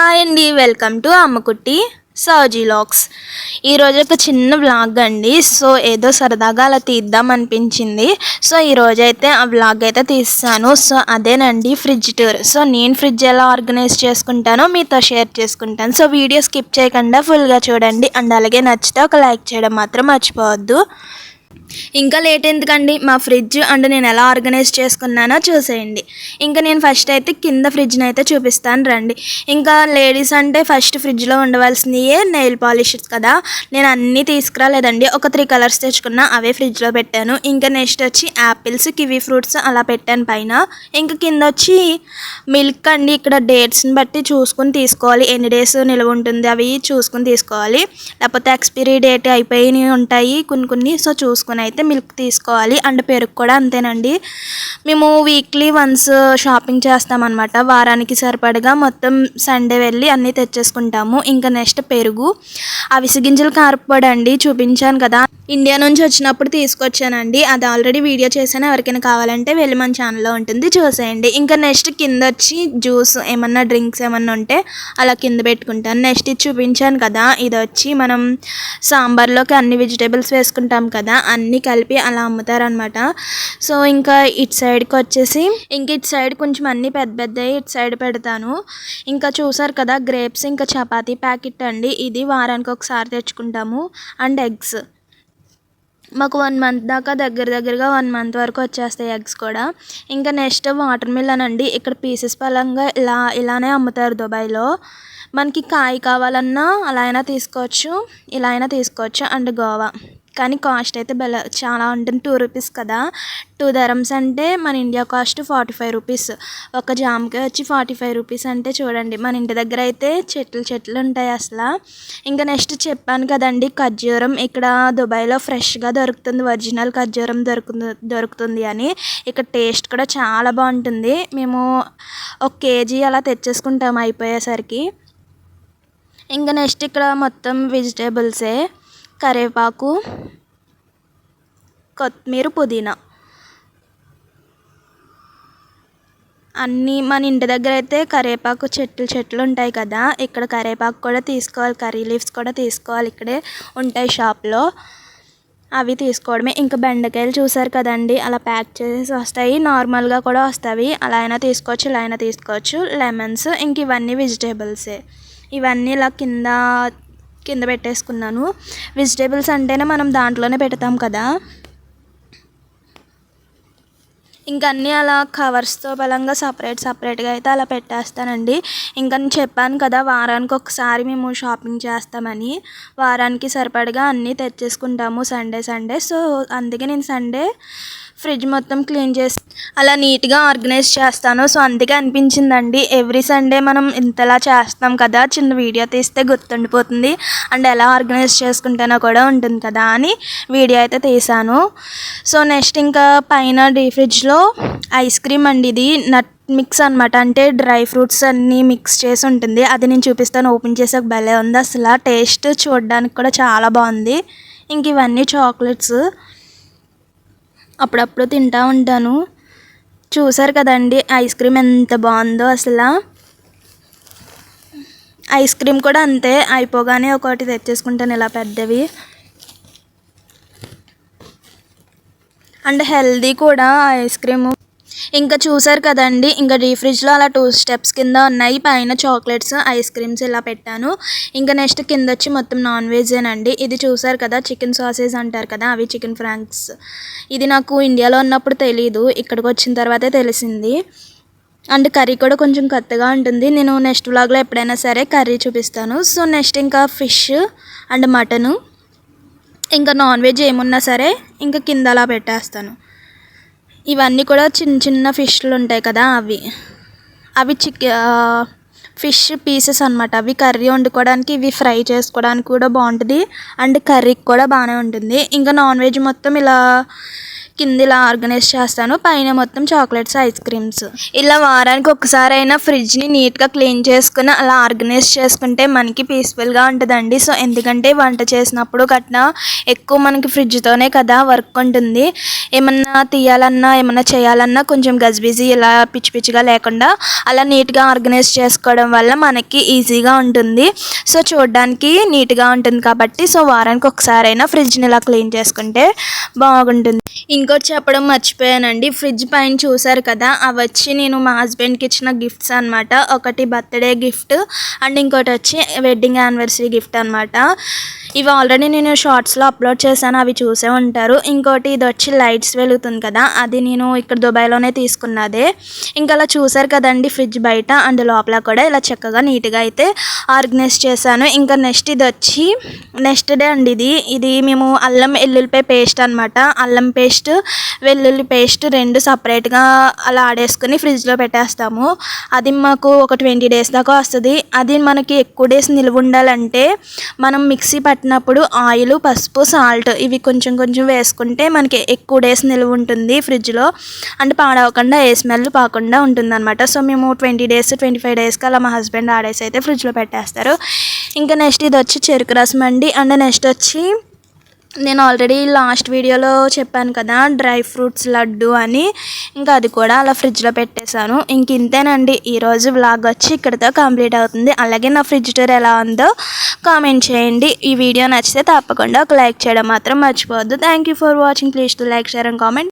Hi అండి welcome to అమ్మకుట్టి సాజీలాక్స్ ఈరోజు ఒక చిన్న వ్లాగ్ అండి సో ఏదో సరదాగా అలా తీద్దాం అనిపించింది. సో ఈరోజు అయితే ఆ వ్లాగ్ అయితే తీస్తాను. సో అదేనండి ఫ్రిడ్జ్ టూర్. సో నేను ఫ్రిడ్జ్ ఎలా ఆర్గనైజ్ చేసుకుంటానో మీతో షేర్ చేసుకుంటాను. సో వీడియో స్కిప్ చేయకుండా ఫుల్గా చూడండి. అండ్ అలాగే నచ్చితే ఒక లైక్ చేయడం మాత్రం మర్చిపోవద్దు. ఇంకా లేట్ ఎందుకండి? మా ఫ్రిడ్జ్ అండ్ నేను ఎలా ఆర్గనైజ్ చేసుకున్నానో చూసేయండి. ఇంకా నేను ఫస్ట్ అయితే కింద ఫ్రిడ్జ్ని అయితే చూపిస్తాను రండి. ఇంకా లేడీస్ అంటే ఫస్ట్ ఫ్రిడ్జ్లో ఉండవలసినయే నెయిల్ పాలిషెస్ కదా. నేను అన్నీ తీసుకురాలేదండి. ఒక త్రీ కలర్స్ తెచ్చుకున్నా అవే ఫ్రిడ్జ్లో పెట్టాను. ఇంకా నెక్స్ట్ వచ్చి యాపిల్స్ కివీ ఫ్రూట్స్ అలా పెట్టాను పైన. ఇంకా కింద వచ్చి మిల్క్ అండి. ఇక్కడ డేట్స్ని బట్టి చూసుకుని తీసుకోవాలి. ఎన్ని డేస్ నిల్వ ఉంటుంది అవి చూసుకుని తీసుకోవాలి. లేకపోతే ఎక్స్పైరీ డేట్ అయిపోయినవి ఉంటాయి కొన్ని కొన్ని. సో చూసుకుని అయితే మిల్క్ తీసుకోవాలి. అండ్ పెరుగు కూడా అంతేనండి. మేము వీక్లీ వన్స్ షాపింగ్ చేస్తామన్నమాట. వారానికి సరిపడగా మొత్తం సండే వెళ్ళి అన్నీ తెచ్చేసుకుంటాము. ఇంకా నెక్స్ట్ పెరుగు. అవిసి గింజలు కారపొడి అండి చూపించాను కదా. ఇండియా నుంచి వచ్చినప్పుడు తీసుకొచ్చానండి. అది ఆల్రెడీ వీడియో చేశాను. ఎవరికైనా కావాలంటే వెళ్ళి మన ఛానల్లో ఉంటుంది. చూసేయండి. ఇంకా నెక్స్ట్ కింద వచ్చి జ్యూస్ ఏమన్నా డ్రింక్స్ ఏమన్నా ఉంటే అలా కింద పెట్టుకుంటాను. నెక్స్ట్ ఇది చూపించాను కదా. ఇది వచ్చి మనం సాంబార్లోకి అన్ని వెజిటేబుల్స్ వేసుకుంటాం కదా. అన్నీ కలిపి అలా అమ్ముతారనమాట సో ఇంకా ఇటు సైడ్కి వచ్చేసి ఇంక ఇటు సైడ్ కొంచెం అన్నీ పెద్ద పెద్దవి ఇటు సైడ్ పెడతాను. ఇంకా చూసారు కదా గ్రేప్స్ ఇంకా చపాతీ ప్యాకెట్ అండి. ఇది వారానికి ఒకసారి తెచ్చుకుంటాము. And eggs. మాకు వన్ మంత్ దాకా దగ్గర దగ్గరగా వన్ మంత్ వరకు వచ్చేస్తాయి ఎగ్స్ కూడా. ఇంకా నెక్స్ట్ వాటర్ మిలన్ అండి. ఇక్కడ పీసెస్ పరంగా ఇలా ఇలానే అమ్ముతారు దుబాయ్లో. మనకి కాయ కావాలన్నా అలా అయినా తీసుకోవచ్చు ఇలా అయినా తీసుకోవచ్చు. And guava. కానీ కాస్ట్ అయితే బల చాలా ఉంటుంది టూ రూపీస్ కదా. టూ ధరమ్స్ అంటే మన India cost forty five rupees ఒక జామకాయ వచ్చి ఫార్టీ ఫైవ్ రూపీస్ అంటే చూడండి మన ఇంటి దగ్గర అయితే చెట్లు చెట్లు ఉంటాయి అసలు. ఇంకా నెక్స్ట్ చెప్పాను కదండి ఖర్జూరం. ఇక్కడ దుబాయ్లో ఫ్రెష్గా దొరుకుతుంది ఒరిజినల్ ఖర్జూరం దొరుకుతుంది దొరుకుతుంది అని. ఇక్కడ టేస్ట్ కూడా చాలా బాగుంటుంది. మేము ఒక కేజీ అలా తెచ్చేసుకుంటాం అయిపోయేసరికి. ఇంకా నెక్స్ట్ ఇక్కడ మొత్తం వెజిటేబుల్సే కరివేపాకు కొత్తిమీర పుదీనా. అన్నీ మన ఇంటి దగ్గర అయితే కరివేపాకు చెట్లు చెట్లు ఉంటాయి కదా. ఇక్కడ కరివేపాకు కూడా తీసుకోవాలి కర్రీ లీవ్స్ కూడా తీసుకోవాలి. ఇక్కడే ఉంటాయి షాప్లో. అవి తీసుకోవడమే. ఇంకా బెండకాయలు చూసారు కదండి అలా ప్యాక్ చేసి వస్తాయి. నార్మల్గా కూడా వస్తాయి. అలా అయినా తీసుకోవచ్చు ఇలా అయినా తీసుకోవచ్చు. లెమన్స్ ఇంక ఇవన్నీ వెజిటేబుల్సే. ఇవన్నీ ఇలా కింద కింద పెట్టేసుకున్నాను. వెజిటేబుల్స్ అంటేనే మనం దాంట్లోనే పెడతాం కదా. ఇంకా అన్నీ అలా కవర్స్తో బలంగా సపరేట్ సపరేట్గా అయితే అలా పెట్టేస్తానండి. ఇంకా నేను చెప్పాను కదా వారానికి ఒకసారి మేము షాపింగ్ చేస్తామని. వారానికి సరిపడగా అన్నీ తెచ్చేసుకుంటాము సండే సండే సో అందుకే నేను సండే ఫ్రిడ్జ్ మొత్తం క్లీన్ చేసి అలా నీట్గా ఆర్గనైజ్ చేస్తాను. సో అందుకే అనిపించిందండి. ఎవ్రీ సండే మనం ఇంతలా చేస్తాం కదా చిన్న వీడియో తీస్తే గుర్తుండిపోతుంది. అండ్ ఎలా ఆర్గనైజ్ చేసుకుంటానో కూడా ఉంటుంది కదా అని వీడియో అయితే తీసాను సో నెక్స్ట్ ఇంకా పైన డీ ఫ్రిడ్జ్లో ఐస్ క్రీమ్ అండి ఇది. నట్ మిక్స్ అనమాట అంటే డ్రై ఫ్రూట్స్ అన్నీ మిక్స్ చేసి ఉంటుంది. అది నేను చూపిస్తాను. ఓపెన్ చేసాక భలే ఉంది అసలు. టేస్ట్ చూడడానికి కూడా చాలా బాగుంది. ఇంక ఇవన్నీ చాక్లెట్స్. అప్పుడప్పుడు తింటూ ఉంటాను. చూసారు కదండి ఐస్ క్రీమ్ ఎంత బాగుందో అసలు. ఐస్ క్రీమ్ కూడా అంతే అయిపోగానే ఒకటి తెచ్చేసుకుంటాను ఇలా పెద్దవి. అండ్ హెల్దీ కూడా ఐస్ క్రీమ్. ఇంకా చూసారు కదండి ఇంకా డీ ఫ్రిడ్జ్లో అలా టూ స్టెప్స్ కింద ఉన్నాయి. పైన చాక్లెట్స్ ఐస్ క్రీమ్స్ ఇలా పెట్టాను. ఇంకా నెక్స్ట్ కింద వచ్చి మొత్తం నాన్ వెజేనండి ఇది చూసారు కదా చికెన్ సాసేజ్ అంటారు కదా అవి చికెన్ ఫ్రాంక్స్. ఇది నాకు ఇండియాలో ఉన్నప్పుడు తెలీదు ఇక్కడికి వచ్చిన తర్వాతే తెలిసింది. అండ్ కర్రీ కూడా కొంచెం కొత్తగా ఉంటుంది. నేను నెక్స్ట్ వ్లాగ్లో ఎప్పుడైనా సరే కర్రీ చూపిస్తాను. సో నెక్స్ట్ ఇంకా ఫిష్ అండ్ మటను. ఇంకా నాన్ వెజ్ ఏమున్నా సరే ఇంకా కింద అలా పెట్టేస్తాను. ఇవన్నీ కూడా చిన్న చిన్న ఫిష్లు ఉంటాయి కదా అవి. అవి చిక్ ఫిష్ పీసెస్ అనమాట అవి కర్రీ వండుకోవడానికి ఇవి ఫ్రై చేసుకోవడానికి కూడా బాగుంటుంది. అండ్ కర్రీకి కూడా బాగానే ఉంటుంది. ఇంకా నాన్ వెజ్ మొత్తం ఇలా కింద ఇలా ఆర్గనైజ్ చేస్తాను పైన మొత్తం చాక్లెట్స్ ఐస్ క్రీమ్స్. ఇలా వారానికి ఒకసారి అయినా ఫ్రిడ్జ్ని నీట్గా క్లీన్ చేసుకుని అలా ఆర్గనైజ్ చేసుకుంటే మనకి పీస్ఫుల్గా ఉంటుందండి. సో ఎందుకంటే వంట చేసినప్పుడు కట్నా ఎక్కువ మనకి ఫ్రిడ్జ్తోనే కదా వర్క్ ఉంటుంది. ఏమన్నా తీయాలన్నా ఏమన్నా చేయాలన్నా కొంచెం గజిబిజీ ఇలా పిచ్చి పిచ్చిగా లేకుండా అలా నీట్గా ఆర్గనైజ్ చేసుకోవడం వల్ల మనకి ఈజీగా ఉంటుంది. సో చూడడానికి నీట్గా ఉంటుంది కాబట్టి సో వారానికి ఒకసారైనా ఫ్రిడ్జ్ని ఇలా క్లీన్ చేసుకుంటే బాగుంటుంది. ఇంకోటి చెప్పడం మర్చిపోయానండి. ఫ్రిడ్జ్ పైన చూసారు కదా అవి వచ్చి నేను మా హస్బెండ్కి ఇచ్చిన గిఫ్ట్స్ అనమాట ఒకటి బర్త్డే గిఫ్ట్ అండ్ ఇంకోటి వచ్చి వెడ్డింగ్ యానివర్సరీ గిఫ్ట్ అనమాట ఇవి ఆల్రెడీ నేను షార్ట్స్లో అప్లోడ్ చేశాను అవి చూసే ఉంటారు. ఇంకోటి ఇది వచ్చి లైట్స్ వెలుగుతుంది కదా అది నేను ఇక్కడ దుబాయ్లోనే తీసుకున్నదే. ఇంకా అలా చూసారు కదండి ఫ్రిడ్జ్ బయట అండ్ లోపల కూడా ఇలా చక్కగా నీట్గా అయితే ఆర్గనైజ్ చేశాను. ఇంకా నెక్స్ట్ ఇది వచ్చి నెక్స్ట్ డే అండి ఇది. ఇది మేము అల్లం వెల్లుల్లిపాయ పేస్ట్ అనమాట అల్లం పేస్ట్ వెల్లుల్లి పేస్ట్ రెండు సపరేట్గా అలా ఆడేసుకుని ఫ్రిడ్జ్లో పెట్టేస్తాము. అది మాకు ఒక ట్వంటీ డేస్ దాకా వస్తుంది. అది మనకి ఎక్కువ డేస్ నిల్వ ఉండాలంటే మనం మిక్సీ పట్టినప్పుడు ఆయిల్ పసుపు సాల్ట్ ఇవి కొంచెం కొంచెం వేసుకుంటే మనకి ఎక్కువ డేస్ నిల్వ ఉంటుంది ఫ్రిడ్జ్లో. అంటే పాడవకుండా ఏ స్మెల్ పాకుండా ఉంటుంది అనమాట సో మేము ట్వంటీ డేస్ ట్వంటీ ఫైవ్ డేస్కి అలా మా హస్బెండ్ ఆడేసి అయితే ఫ్రిడ్జ్లో పెట్టేస్తారు. ఇంకా నెక్స్ట్ ఇది వచ్చి చెరుకు రసం అండి. అండ్ నెక్స్ట్ వచ్చి నేను ఆల్రెడీ లాస్ట్ వీడియోలో చెప్పాను కదా డ్రై ఫ్రూట్స్ లడ్డు అని. ఇంకా అది కూడా అలా ఫ్రిడ్జ్లో పెట్టేశాను. ఇంక ఇంతేనండి ఈరోజు వ్లాగ్ వచ్చి ఇక్కడితో కంప్లీట్ అవుతుంది. అలాగే నా ఫ్రిడ్జ్ టూర్ ఎలా ఉందో కామెంట్ చేయండి. ఈ వీడియో నచ్చితే తప్పకుండా ఒక లైక్ చేయడం మాత్రం మర్చిపోవద్దు. Thank you for watching please to like share and comment